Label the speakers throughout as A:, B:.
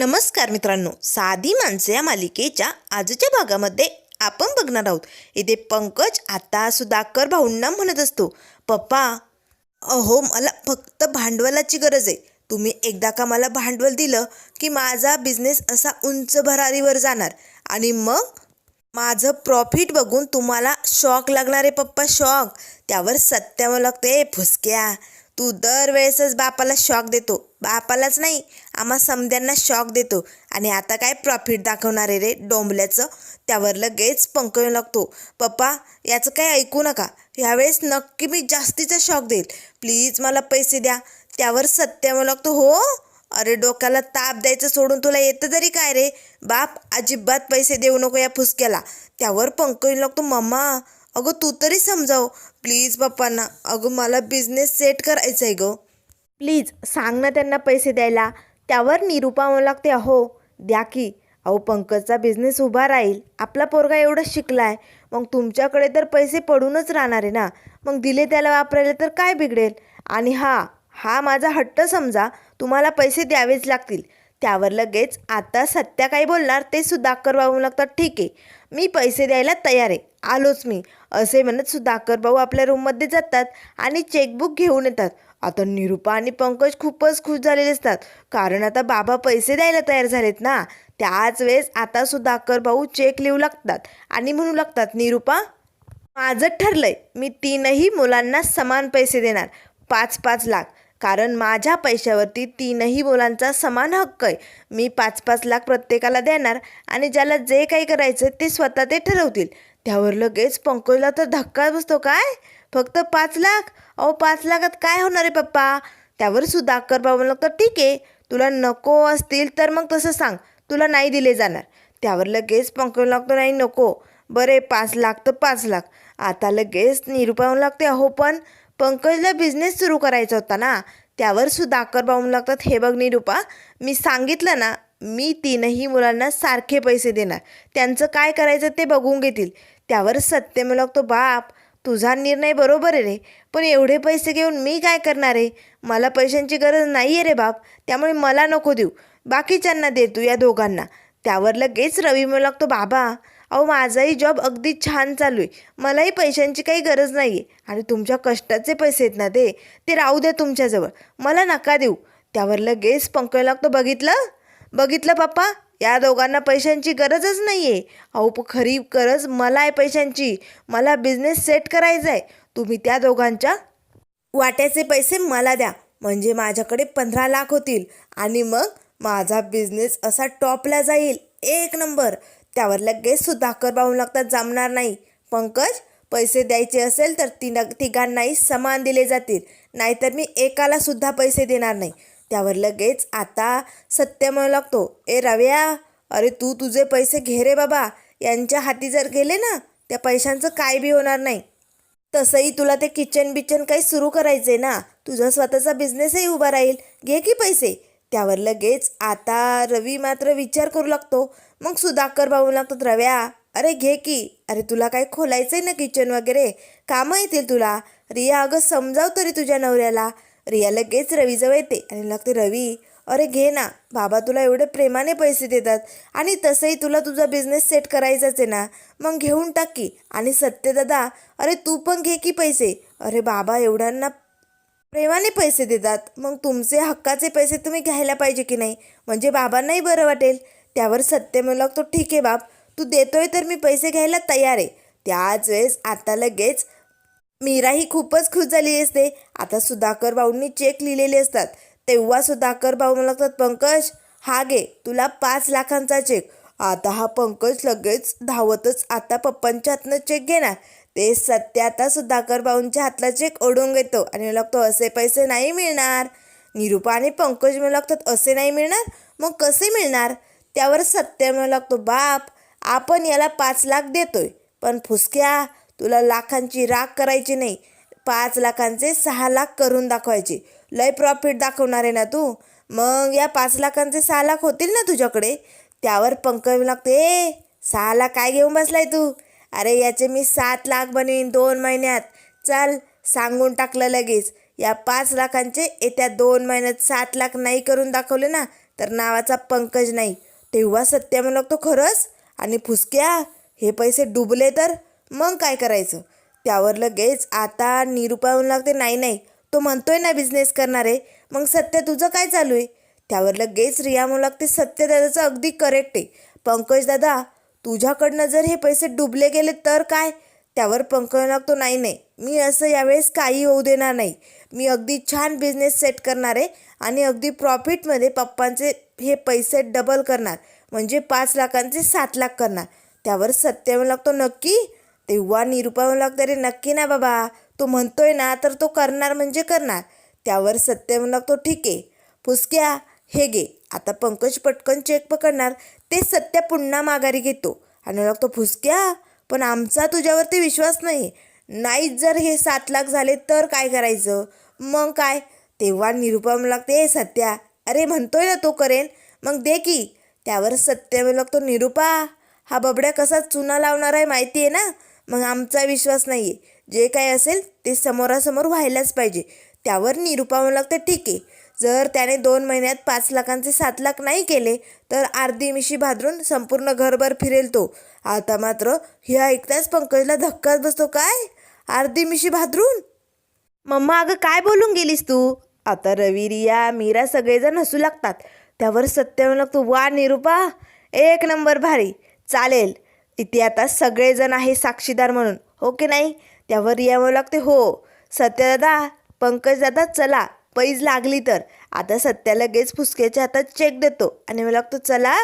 A: नमस्कार मित्रांनो साधी माणसं या मालिकेच्या आजच्या भागामध्ये आपण बघणार आहोत. इथे पंकज आता सुधाकर भाऊंना म्हणत असतो पप्पा अहो मला फक्त भांडवलाची गरज आहे. तुम्ही एकदा का मला भांडवल दिलं की माझा बिझनेस असा उंच भरारीवर जाणार? आणि मग? माझं प्रॉफिट बघून तुम्हाला शॉक लागणार आहे पप्पा शॉक त्यावर सत्यावं लागते फुसक्या. तू दरवेळेसच बापाला शॉक देतो. बापालाच नाही आम्हा समद्यांना शॉक देतो. आणि आता काय प्रॉफिट दाखवणार आहे रे डोंबल्याचं? त्यावर लगेच पंकज लागतो. पप्पा याचं काय ऐकू नका. ह्यावेळेस नक्की मी जास्तीचा शॉक देईल. प्लीज मला पैसे द्या. त्यावर सत्य सत्यावं लागतो हो? अरे डोक्याला ताप द्यायचं सोडून तुला येतं तरी काय रे? बाप अजिबात पैसे देऊ नको या फुसक्याला. त्यावर पंकज लागतो मम्मा. अगं तू तरी समजाव. प्लीज पप्पांना. अगं मला बिझनेस सेट करायचा आहे गं. प्लीज सांग ना त्यांना पैसे द्यायला. त्यावर निरूपा म्हणू लागते अहो द्या की. अहो पंकजचा बिझनेस उभा राहील. आपला पोरगा एवढं शिकलाय. मग तुमच्याकडे तर पैसे पडूनच राहणार आहे ना. मग दिले त्याला वापरायला तर काय बिघडेल? आणि हा हा माझा हट्ट समजा. तुम्हाला पैसे द्यावेच लागतील. त्यावर लगेच आता सत्या काय बोलणार ते सुद्धा भाऊ लागतात ठीक आहे. मी पैसे द्यायला तयार आहे. आलोच मी. असे म्हणत सुधाकर भाऊ आपल्या रूममध्ये जातात आणि चेकबुक घेऊन येतात. आता निरुपा आणि पंकज खूपच खुश झालेले असतात. कारण आता बाबा पैसे द्यायला तयार झालेत ना. त्याच वेळेस आता सुधाकर भाऊ चेक लिहू लागतात आणि म्हणू लागतात निरुपा माझं ठरलंय. मी तीनही मुलांना समान पैसे देणार. पाच पाच लाख. कारण माझ्या पैशावरती तीनही मुलांचा समान हक्क आहे. मी पाच पाच लाख प्रत्येकाला देणार आणि ज्याला जे काही करायचं ते स्वतः ते ठरवतील. त्यावर लगेच पंकजला तर धक्का बसतो काय? फक्त पाच लाख? अहो पाच लाखात काय होणार आहे पप्पा? त्यावर सुधाकर बाबा लागतं ठीक आहे. तुला नको असतील तर मग तसं सांग. तुला नाही दिले जाणार. त्यावर लगेच पंकज लागतो नाही नको. बरे पाच लाख तर पाच लाख. आता लगेच निरुपा लागते अहो पण पंकजला बिझनेस सुरू करायचा होता ना. त्यावर सुधाकर बाबू लागतात हे बघ निरुपा मी सांगितलं ना मी तीनही मुलांना सारखे पैसे देणार. त्यांचं काय करायचं ते बघून घेतील. त्यावर सत्य तो बाप. तुझा निर्णय बरोबर आहे रे. पण एवढे पैसे घेऊन मी काय करणार आहे? मला पैशांची गरज नाही आहे रे बाप. त्यामुळे मला नको देऊ. बाकीच्यांना दे तू या दोघांना. त्यावर लगेच रवी म्हणू लागतो बाबा अहो माझाही जॉब अगदी छान चालू आहे. मलाही पैशांची काही गरज नाही आहे आणि तुमच्या कष्टाचे पैसे आहेत ना ते. ते राहू द्या तुमच्याजवळ. मला नका देऊ. त्यावर लगेच पंकज लागतो बघितलं? बघितलं पप्पा? या दोघांना पैशांची गरजच नाही आहे अहो खरी गरज मला आहे पैशांची. मला बिझनेस सेट करायचा आहे तुम्ही त्या दोघांच्या वाट्याचे पैसे मला द्या. म्हणजे माझ्याकडे पंधरा लाख होतील. आणि मग माझा बिझनेस असा टॉपला जाईल. एक नंबर त्यावर लगेच सुधाकर पाहून लागतात जमणार नाही. पंकज पैसे द्यायचे असेल तर तिन तिघांनाही समान दिले जातील. नाहीतर मी एकाला सुद्धा पैसे देणार नाही. त्यावर लगेच आता सत्य म्हणू लागतो. ए रव्या अरे तू तुझे पैसे घे रे बाबा. यांच्या हाती जर गेले ना त्या पैशांचं काय बी होणार नाही. तसंही तुला ते किचन बिचन काही सुरू करायचे ना. तुझा स्वतःचा बिझनेसही उभा राहील. घे की पैसे. त्यावर लगेच आता रवी मात्र विचार करू लागतो. मग सुधाकर भाऊ लागतात रव्या अरे घे की. अरे तुला काय आहे ना किचन वगैरे? कामं येतील तुला. रिया अगं समजाव तरी तुझ्या नवऱ्याला. रिया लगेच रवीजवळ येते. आणि लागते रवी अरे घे ना. बाबा तुला एवढे प्रेमाने पैसे देतात. आणि तसंही तुला तुझा बिझनेस सेट करायचाच आहे ना. मग घेऊन टाक की. आणि सत्यदादा अरे तू पण घे की पैसे. अरे बाबा एवढ्यांना प्रेमाने पैसे देतात. मग तुमचे हक्काचे पैसे तुम्ही घ्यायला पाहिजे की नाही? म्हणजे बाबांनाही बरं वाटेल. त्यावर सत्य म्हणू लागतो ठीक आहे बाप. तू देतोय तर मी पैसे घ्यायला तयार आहे. त्याच वेळेस आता लगेच मीरा ही खूपच खुश झालेली असते. आता सुधाकर भाऊंनी चेक लिहिलेले असतात. तेव्हा सुधाकर भाऊ मला लागतात पंकज हा घे तुला पाच लाखांचा चेक आता हा पंकज लगेच धावतच आता पप्पांच्या हातनं चेक घेणार. ते सत्य आता सुधाकर भाऊंच्या हातला चेक ओढून घेतो आणि मला लागतो असे पैसे नाही मिळणार. निरूपा आणि पंकज मला लागतात असे नाही मिळणार? मग कसे मिळणार? त्यावर सत्य म्हणू लागतो बाप आपण याला पाच लाख देतोय. पण फुसक्या तुला लाखांची राख करायची नाही. पाच लाखांचे सहा लाख करून दाखवायचे. लय प्रॉफिट दाखवणार आहे ना तू? मग या पाच लाखांचे सहा लाख होतील ना तुझ्याकडे? त्यावर पंकज लागते. ए सहा लाख काय घेऊन बसलाय तू? अरे याचे मी सात लाख बनवीन दोन महिन्यात. चल सांगून टाकलं लगेच. या पाच लाखांचे येत्या दोन महिन्यात सात लाख नाही करून दाखवले ना तर नावाचा पंकज नाही. तेव्हा सत्य म्हणू लागतो खरंच? आणि फुसक्या? हे पैसे डुबले तर? मग काय करायचं? त्यावर लगेच आता निरुपा म्हणू लागते नाही नाही तो म्हणतोय ना बिझनेस करणार आहे मग सत्य तुझं काय चालू आहे? त्यावर लगेच रिया म्हणू लागते सत्य दादाचं अगदी करेक्ट आहे. पंकज दादा तुझ्याकडनं जर हे पैसे डुबले गेले तर काय? त्यावर पंकज लागतो नाही नाही मी असं यावेळेस काही होऊ देणार नाही. मी अगदी छान बिझनेस सेट करणार आहे आणि अगदी प्रॉफिटमध्ये पप्पांचे हे पैसे डबल करणार म्हणजे पाच लाखांचे सात लाख करणार. त्यावर सत्य म्हणू लागतो नक्की? तेव्हा निरुपा म्हणू लागतो नक्की ना बाबा. तो म्हणतोय ना तर तो करणार म्हणजे करणार. त्यावर सत्य म्हणू लागतो ठीक आहे. फुसक्या हे घे. आता पंकज पटकन चेक पकडणार. ते सत्य पुन्हा माघारी घेतो. आणि लागतो फुसक्या पण आमचा तुझ्यावरती विश्वास नाही. नाहीच जर हे सात लाख झाले तर काय करायचं? मग काय? तेव्हा निरुपा लागते सत्या अरे म्हणतोय ना तो करेन मग दे की. त्यावर सत्य लागतो निरुपा हा बबड्या कसा चुना लावणार आहे माहिती आहे ना? मग आमचा विश्वास नाही आहे. जे काय असेल ते समोरासमोर व्हायलाच पाहिजे. त्यावर निरुपा म्हणू लागते ठीक आहे. जर त्याने दोन महिन्यात पाच लाखांचे सात लाख नाही केले तर अर्धी मिशी भादरून संपूर्ण घरभर फिरेल तो. आता मात्र हे ऐकताच पंकजला धक्काच बसतो काय? अर्धी मिशी भादरून? मम्मा अगं काय बोलून गेलीस तू? आता रवी रिया मीरा सगळेजण हसू लागतात. त्यावर सत्य म्हणू लागतो वा निरुपा एक नंबर भारी. चालेल. इथे आता सगळेजण आहे साक्षीदार म्हणून हो की नाही? त्यावर रिया लागते हो. सत्यदादा पंकज दादा चला. पैज लागली तर. आता सत्या लगेच फुसक्याच्या हातात चेक देतो. आणि मला लागतो चला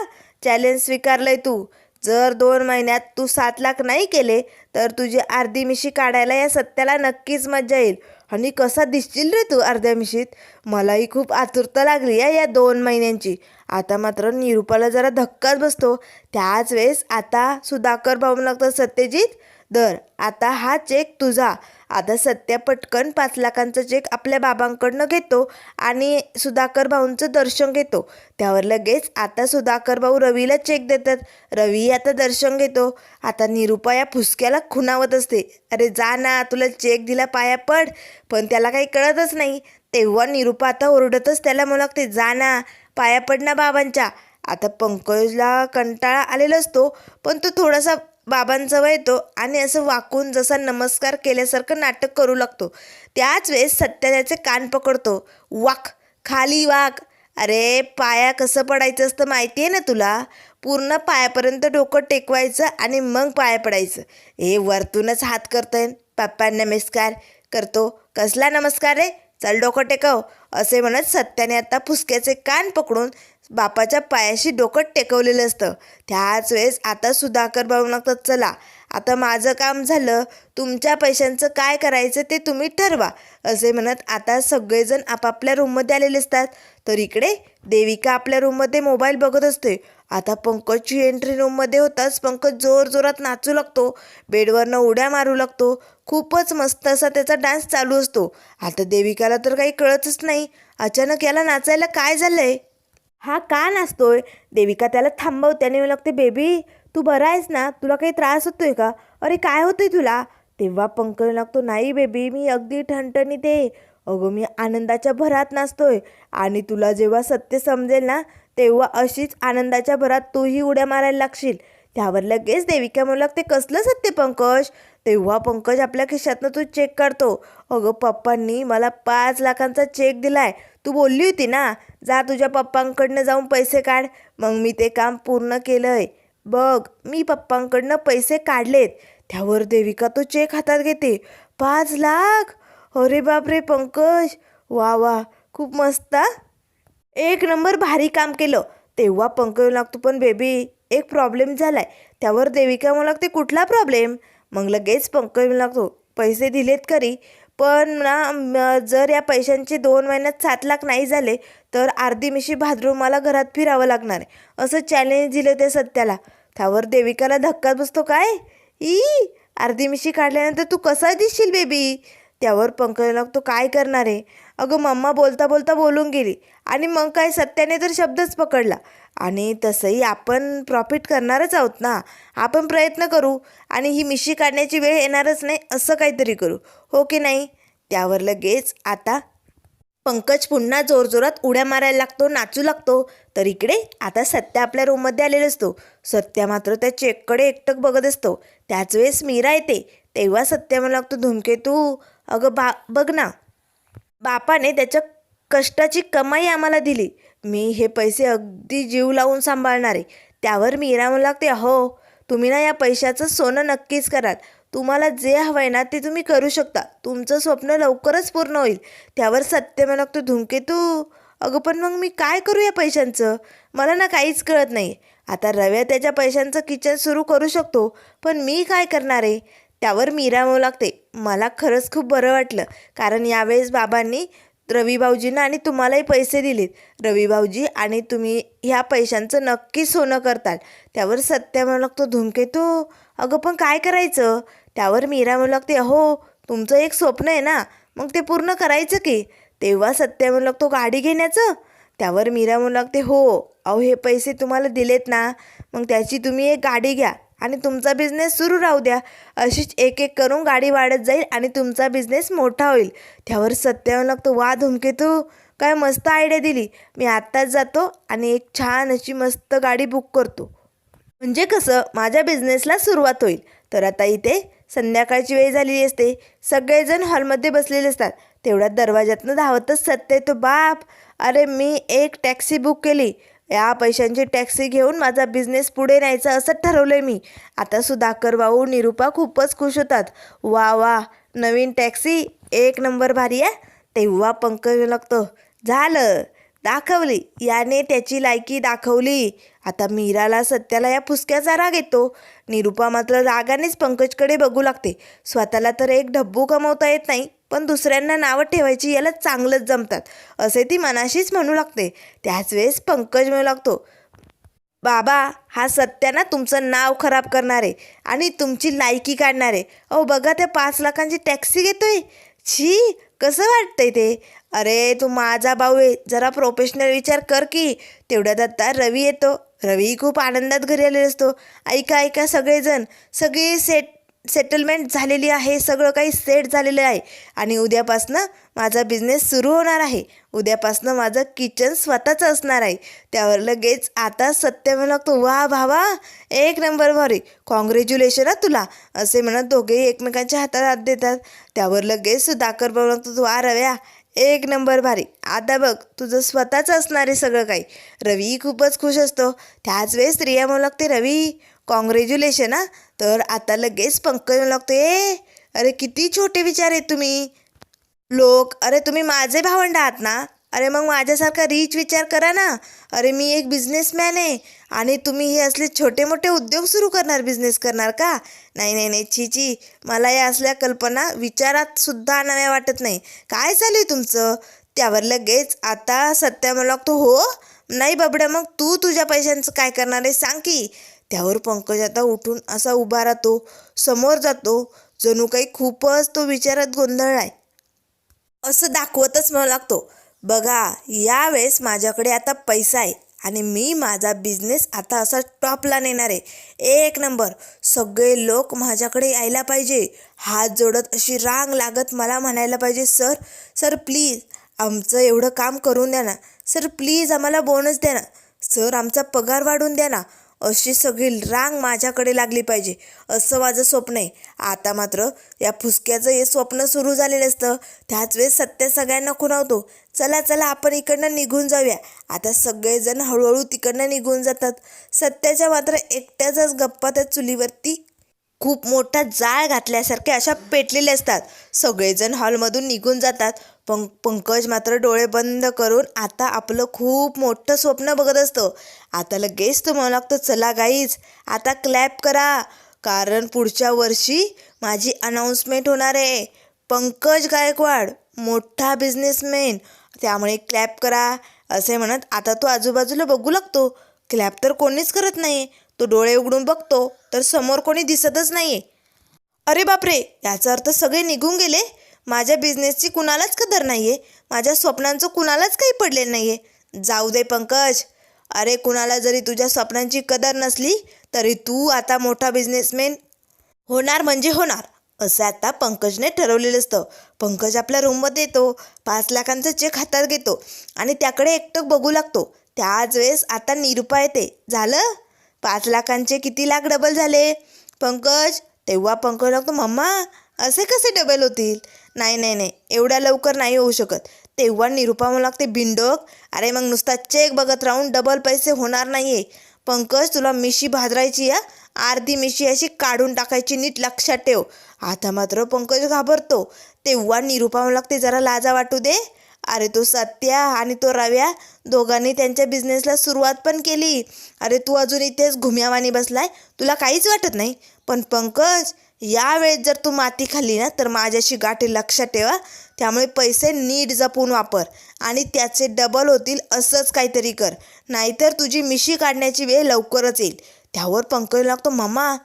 A: चॅलेंज स्वीकारलंय तू. जर दोन महिन्यात तू सात लाख नाही केले तर तुझी अर्धी मिशी काढायला या सत्याला नक्कीच मजा येईल. आणि कसा दिसशील रे तू अर्ध्या मिशीत? मलाही खूप आतुरता लागली आहे या दोन महिन्यांची. आता मात्र निरुपाला जरा धक्काच बसतो. त्याच वेळेस आता सुधाकर भाऊ लागतात सत्यजित दर आता हा चेक तुझा. आता सत्या पटकन पाच लाखांचं चेक आपल्या बाबांकडनं घेतो आणि सुधाकर भाऊंचं दर्शन घेतो. त्यावर लगेच आता सुधाकर भाऊ रवीला चेक देतात. रवी आता दर्शन घेतो. आता निरुपा या फुसक्याला खुणावत असते. अरे जा ना तुला चेक दिला पाया पड. पण त्याला काही कळतच नाही. तेव्हा निरुपा आता ओरडतच त्याला म्हणू लागते जा ना पाया पड ना बाबांच्या. आता पंकजला कंटाळा आलेला असतो पण तो थोडासा बाबांजवळ येतो आणि असं वाकून जसा नमस्कार केल्यासारखं नाटक करू लागतो. त्याच वेळेस सत्या त्याचे कान पकडतो. वाक खाली वाक. अरे पाया कसं पडायचं असतं माहिती आहे ना तुला? पूर्ण पायापर्यंत डोकं टेकवायचं आणि मग पाया पडायचं. हे वरतूनच हात करतोय. पप्पा नमस्कार. करतो. कसला नमस्कार रे? चल डोकं टेकव. असे म्हणत सत्याने आता फुसक्याचे कान पकडून बापाच्या पायाशी डोकं टेकवलेलं असतं. त्याच वेळेस आता सुधाकर भाऊ लागतात चला आता माझं काम झालं तुमच्या पैशांचं काय करायचं ते तुम्ही ठरवा. असे म्हणत आता सगळेजण आपापल्या रूममध्ये आलेले असतात. तर इकडे देविका आपल्या रूममध्ये मोबाईल बघत असते आता पंकजची एंट्री रूममध्ये होताच पंकज जोर जोरात नाचू लागतो. बेडवरनं उड्या मारू लागतो. खूपच मस्त असा त्याचा डान्स चालू असतो. आता देविकाला तर काही कळतच नाही. अचानक याला नाचायला काय झालंय? हा का नाचतोय देविका त्याला थांबवते आणि लागते बेबी तू बरा आहेस ना? तुला काही त्रास होतोय का? अरे काय होतोय तुला? तेव्हा पंकज लागतो नाही बेबी मी अगदी ठणठणीत आहे. अगं मी आनंदाच्या भरात नाचतोय आणि तुला जेव्हा सत्य समजेल ना तेव्हा अशीच आनंदाच्या भरात तूही उड्या मारायला लागशील. त्यावर लगेच देविका म्हणू लागते कसलं सत्य पंकज? तेव्हा पंकज आपल्या खिशातनं तू चेक काढतो अगं पप्पांनी मला पाच लाखांचा चेक दिलाय. तू बोलली होती ना जा तुझ्या पप्पांकडनं जाऊन पैसे काढ. मग मी ते काम पूर्ण केलं आहे बघ मी पप्पांकडनं पैसे काढलेत. त्यावर देविका तो चेक हातात घेते. पाच लाख? अरे बापरे पंकज. वा वा खूप मस्त एक नंबर भारी काम केलं. तेव्हा पंकज लागतो पण बेबी एक प्रॉब्लेम झालाय. त्यावर देविका मला लागते कुठला प्रॉब्लेम मग लगेच पंकज लागतो पैसे दिलेत खरी. पण ना जर या पैशांचे दोन महिन्यात सात लाख नाही झाले तर अर्धी मिशी भादरून मला घरात फिरावं लागणार आहे. असं चॅलेंज दिलं ते सत्याला. त्यावर देविकाला धक्का बसतो काय? ई अर्धी मिशी काढल्यानंतर तू कसा दिसशील बेबी? त्यावर पंकज लागतो काय करणार आहे? अगं मम्मा बोलता बोलता बोलून गेली. आणि मग काय सत्याने तर शब्दच पकडला. आणि तसंही आपण प्रॉफिट करणारच आहोत ना. आपण प्रयत्न करू. आणि ही मिशी काढण्याची वेळ येणारच नाही असं काहीतरी करू. हो की नाही? त्यावर लगेच आता पंकज पुन्हा जोरजोरात उड्या मारायला लागतो नाचू लागतो. तर इकडे आता सत्या आपल्या रूममध्ये आलेला असतो. सत्या मात्र त्या चेककडे एकटक बघत असतो. त्याच वेळेस मीरा येते. तेव्हा सत्या म्हणू लागतो धुमकेतू अगं बा बघ ना. बापाने त्याच्या कष्टाची कमाई आम्हाला दिली. मी हे पैसे अगदी जीव लावून सांभाळणार. आहे त्यावर मीरा म्हणू लागते हो तुम्ही ना या पैशाचं सोनं नक्कीच कराल. तुम्हाला जे हवं आहे ना ते तुम्ही करू शकता. तुमचं स्वप्न लवकरच पूर्ण होईल. त्यावर सत्य म्हणतो धुमकेतू अगं पण मग मी काय करू या पैशांचं? मला ना काहीच कळत नाही. आता रव्या त्याच्या पैशांचं किचन सुरू करू शकतो पण मी काय करणार आहे? त्यावर मीरा म्हणू लागते. मला खरंच खूप बरं वाटलं कारण यावेळेस बाबांनी रवी भाऊजींना आणि तुम्हालाही पैसे दिलेत. रवी भाऊजी आणि तुम्ही ह्या पैशांचं नक्की सोनं करताल. त्यावर सत्य म्हणतो लागतो धूमकेतू अगं पण काय करायचं? त्यावर मीरा म्हणू लागते अहो तुमचं एक स्वप्न आहे ना मग ते पूर्ण करायचं की? तेव्हा सत्य म्हणू लागतो गाडी घेण्याचं? त्यावर मीरा म्हणू लागते हो अहो हे पैसे तुम्हाला दिलेत ना मग त्याची तुम्ही एक गाडी घ्या आणि तुमचा बिझनेस सुरू राहू द्या. अशीच एक एक करून गाडी वाढत जाईल आणि तुमचा बिझनेस मोठा होईल. त्यावर सत्य म्हणू लागतो वा धुमकेतू काय मस्त आयडिया दिली. मी आत्ताच जातो आणि एक छान अशी मस्त गाडी बुक करतो. म्हणजे कसं माझ्या बिझनेसला सुरुवात होईल. तर आता इथे संध्याकाळची वेळ झालेली असते. सगळेजण हॉलमध्ये बसलेले असतात. तेवढ्यात दरवाज्यातनं धावतच सत्य तो बाप. अरे मी एक टॅक्सी बुक केली. या पैशांची टॅक्सी घेऊन माझा बिझनेस पुढे न्यायचा असं ठरवलं आहे मी. आता सुधाकर भाऊ निरूपा खूपच खुश होतात. वा वा नवीन टॅक्सी एक नंबर भारी आहे. तेव्हा पंकज लागतं. झालं. दाखवली. याने त्याची लायकी दाखवली. आता मीराला सत्याला या फुसक्याचा राग येतो. निरूपा मात्र रागानेच पंकजकडे बघू लागते. स्वतःला तर एक ढब्बू कमवता येत नाही पण दुसऱ्यांना नावं ठेवायची याला चांगलंच जमतात असे ती मनाशीच म्हणू लागते. त्याच वेळेस पंकज म्हणू लागतो बाबा हा सत्या ना तुमचं नाव खराब करणार आहे आणि तुमची लायकी काढणार. आहे अहो बघा त्या पाच लाखांची टॅक्सी घेतोय. छी कसं वाटतंय ते? अरे तू माझा भाऊ आहे. जरा प्रोफेशनल विचार कर की. तेवढ्यात आता रवी येतो. रवी खूप आनंदात घरी आलेला असतो. ऐका ऐका सगळेजण. सगळी सेट सेटलमेंट झालेली आहे. सगळं काही सेट झालेलं आहे. आणि उद्यापासनं माझा बिझनेस सुरू होणार आहे. उद्यापासनं माझं किचन स्वतःचं असणार आहे. त्यावर लगेच आता सत्य म्हणू लागतो वा भावा एक नंबर भारी कॉंग्रॅच्युलेशन हा तुला. असे म्हणत दोघेही एकमेकांच्या हातात हात देतात. त्यावर लगेच सुधाकर भाऊ लागतो वा रव्या एक नंबर भारी. आता बघ तुझं स्वतःचं असणार आहे सगळं काही. रवी खूपच खुश असतो. त्याच वेळेस रिया म्हणू लागते रवी कॉंग्रॅच्युलेशन हा. तर आता लगेच पंकज म्हणू लागतो ए अरे किती छोटे विचार आहेत तुम्ही. लोक अरे तुम्ही माझे भावंड आहात ना. अरे मग माझ्यासारखा रीच विचार करा ना. अरे मी एक बिझनेसमॅन आहे आणि तुम्ही हे असले छोटे मोठे उद्योग सुरू करणार बिझनेस करणार का? नाही नाही नाही. छी छी. मला या असल्या कल्पना विचारात सुद्धा आणाव्या वाटत नाही. काय चालू आहे तुमचं? त्यावर लगेच आता सत्या मला लागतो हो नाही बाबड्या मग तू तुझ्या पैशांचं काय करणार आहे सांग की. त्यावर पंकज आता उठून असा उभा राहतो समोर जातो. जणू काही खूपच तो विचारात गोंधळ आहे असं दाखवतच मला लागतो. बघा यावेळेस माझ्याकडे आता पैसा आहे आणि मी माझा बिझनेस आता असा टॉपला नेणार आहे. एक नंबर सगळे लोक माझ्याकडे यायला पाहिजे. हात जोडत अशी रांग लागत मला म्हणायला पाहिजे सर सर प्लीज आमचं एवढं काम करून द्या ना. सर प्लीज आम्हाला बोनस द्या ना. सर आमचा पगार वाढवून द्या ना. अशी सगळी रांग माझ्याकडे लागली पाहिजे. असं माझं स्वप्न आहे. आता मात्र या फुसक्याचं हे स्वप्न सुरू झालेलं असतं. त्याच वेळेस सत्य सगळ्यांना खुणावतो. चला चला आपण इकडनं निघून जाऊया. आता सगळेजण हळूहळू तिकडनं निघून जातात. सत्याच्या मात्र एकट्याचाच गप्पा त्या चुलीवरती खूप मोठा जाळ घातल्यासारखे अशा पेटलेले असतात. सगळेजण हॉलमधून निघून जातात. पं पंकज मात्र डोळे बंद करून आता आपलं खूप मोठं स्वप्न बघत असतं. आता लगेच तो म्हणू लागतो चला गाईज आता क्लॅप करा. कारण पुढच्या वर्षी माझी अनाऊन्समेंट होणार आहे. पंकज गायकवाड मोठा बिझनेसमॅन त्यामुळे क्लॅप करा असे म्हणत आता तो आजूबाजूला बघू लागतो. क्लॅप तर कोणीच करत नाही तो डोळे उघडून बघतो तर समोर कोणी दिसतच नाही अरे बापरे याचा अर्थ सगळे निघून गेले? माझ्या बिझनेसची कुणालाच कदर नाही आहे माझ्या स्वप्नांचं कुणालाच काही पडलेलं नाही आहे जाऊ दे पंकज. अरे कुणाला जरी तुझ्या स्वप्नांची कदर नसली तरी तू आता मोठा बिझनेसमॅन होणार म्हणजे होणार. असं आता पंकजने ठरवलेलं असतं. पंकज आपल्या रूममध्ये येतो पाच लाखांचा चेक हातात घेतो आणि त्याकडे एकटक बघू लागतो. त्याच वेळेस आता निरुपा येते. झालं? पाच लाखांचे किती लाख डबल झाले? पंकज तेव्हा पंकज लागतो मम्मा असे कसे डबल होतील? नाही नाही नाही एवढ्या लवकर नाही होऊ शकत. तेव्हा निरुपा मला लागते बिंडोक अरे मग नुसता चेक बघत राहून डबल पैसे होणार नाही आहे पंकज तुला मिशी भाजरायची या अर्धी मिशी अशी काढून टाकायची नीट लक्षात ठेव. आता मात्र पंकज घाबरतो. तेव्हा निरुपा मला लागते जरा लाजा वाटू दे. अरे तो सत्या आणि तो रव्या दोघांनी त्यांच्या बिझनेसला सुरुवात पण केली. अरे तू अजून इथेच घुम्यावानी बसलाय. तुला काहीच वाटत नाही. पण पंकज यावेळेस जर तू माती खाल्ली ना तर माझ्याशी गाठी लक्षात ठेवा. त्यामुळे पैसे नीट जपून वापर आणि त्याचे डबल होतील असंच काहीतरी कर. नाहीतर तुझी मिशी काढण्याची वेळ लवकरच येईल. त्यावर पंकज लागतो मामा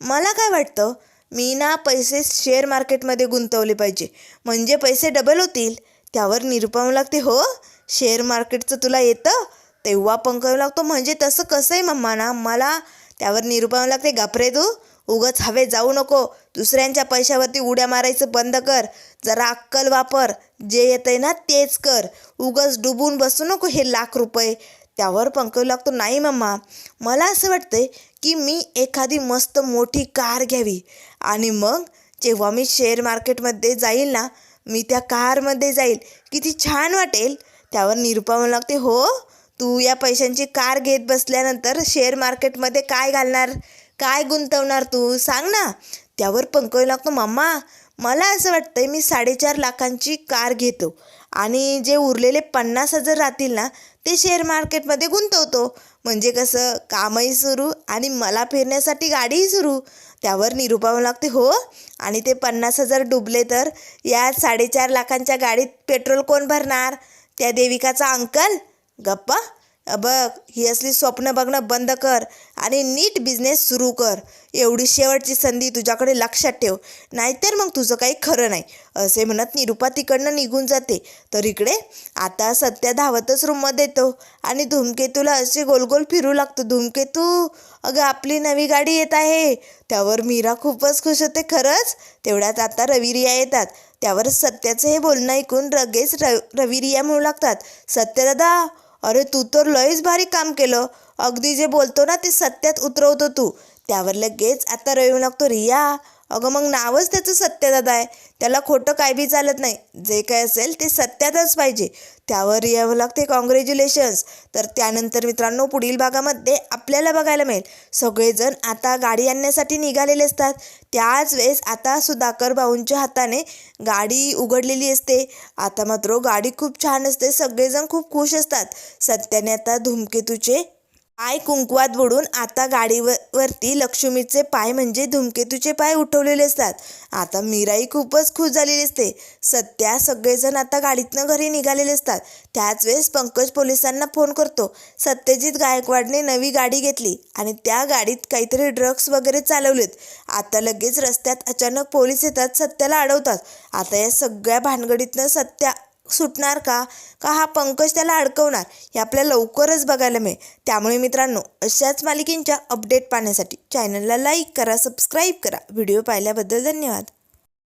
A: मला काय वाटतं? मी ना पैसे शेअर मार्केटमध्ये गुंतवले पाहिजे. म्हणजे पैसे डबल होतील. त्यावर निरुपम लागते हो शेअर मार्केटचं तुला येतं तेव्हा पंकज लागतो. म्हणजे तसं कसं आहे मम्मा ना मला त्यावर निरुपम लागते घाबरे तू उगच हवे जाऊ नको. दुसऱ्यांच्या पैशावरती उड्या मारायचं बंद कर. जरा अक्कल वापर. जे येतंय ना तेच कर. उगच डुबून बसू नको हे लाख रुपये. त्यावर पंकज लागतो नाही मम्मा. मला असं वाटतंय की मी एखादी मस्त मोठी कार घ्यावी. आणि मग जेव्हा मी शेअर मार्केटमध्ये जाईल ना मी त्या कारमध्ये जाईल. किती छान वाटेल. त्यावर निरुपा म्हणू लागते हो तू या पैशांची कार घेत बसल्यानंतर शेअर मार्केटमध्ये काय घालणार? काय गुंतवणार तू? सांग ना. त्यावर पंकज लागतो मम्मा मला असं वाटतंय मी साडेचार लाखांची कार घेतो. आणि जे उरलेले पन्नास हजार राहतील ना ते शेअर मार्केटमध्ये गुंतवतो. म्हणजे कसं कामही सुरू आणि मला फिरण्यासाठी गाडीही सुरू. त्यावर निरुपावं लागते हो? आणि ते पन्नास हजार डुबले तर या साडेचार लाखांच्या गाडीत पेट्रोल कोण भरणार? त्या देविकाचा अंकल? गप्पा? बघ ही असली स्वप्न बघणं बंद कर. आणि नीट बिझनेस सुरू कर. एवढी शेवटची संधी तुझ्याकडे लक्षात ठेव. नाहीतर मग तुझं काही खरं नाही. असे म्हणत निरुपा तिकडनं निघून जाते. तर इकडे आता सत्या धावतच रूममध्ये येतो. आणि धूमकेतूला असे गोल गोल फिरू लागतो. धूमकेतू अगं आपली नवी गाडी येत आहे. त्यावर मीरा खूपच खुश होते. खरंच? तेवढ्यात आता रविरिया येतात. त्यावर सत्याचं हे बोलणं ऐकून लगेच र रविरिया म्हणू लागतात. सत्य दादा अरे तू तर लयच भारी काम केलं. अगदी जे बोलतो ना ते सत्यात उतरवतो तू. त्यावर लगेच आता रवी लागतो रिया. अगं मग नावच त्याचं सत्यदादा आहे. त्याला खोटं काय बी चालत नाही. जे काय असेल ते सत्यातच पाहिजे. त्यावर यावं लागते कॉंग्रॅच्युलेशन्स तर त्यानंतर मित्रांनो पुढील भागामध्ये आपल्याला बघायला मिळेल. सगळेजण आता गाडी आणण्यासाठी निघालेले असतात. त्याच वेळेस आता सुधाकर भाऊंच्या हाताने गाडी उघडलेली असते. आता मात्र गाडी खूप छान असते. सगळेजण खूप खुश असतात. सत्याने आता धूमकेतूचे पाय कुंकवात बुडून आता गाडीवरती लक्ष्मीचे पाय म्हणजे धूमकेतूचे पाय उठवलेले असतात. आता मीराई खूपच खुश झालेली असते. सत्या सगळेजण आता गाडीतनं घरी निघालेले असतात. त्याच वेळेस पंकज पोलिसांना फोन करतो. सत्यजित गायकवाडने नवी गाडी घेतली आणि त्या गाडीत काहीतरी ड्रग्स वगैरे चालवलेत. आता लगेच रस्त्यात अचानक पोलीस येतात सत्याला अडवतात. आता या सगळ्या भानगडीतनं सत्या सुटणार का? का हा पंकज त्याला अडकवणार? हे आपल्याला लवकरच बघायला मिळेल. त्यामुळे मित्रांनो अशाच मालिकेंच्या अपडेट पाहण्यासाठी चॅनलला लाईक करा सबस्क्राईब करा. व्हिडिओ पाहिल्याबद्दल धन्यवाद.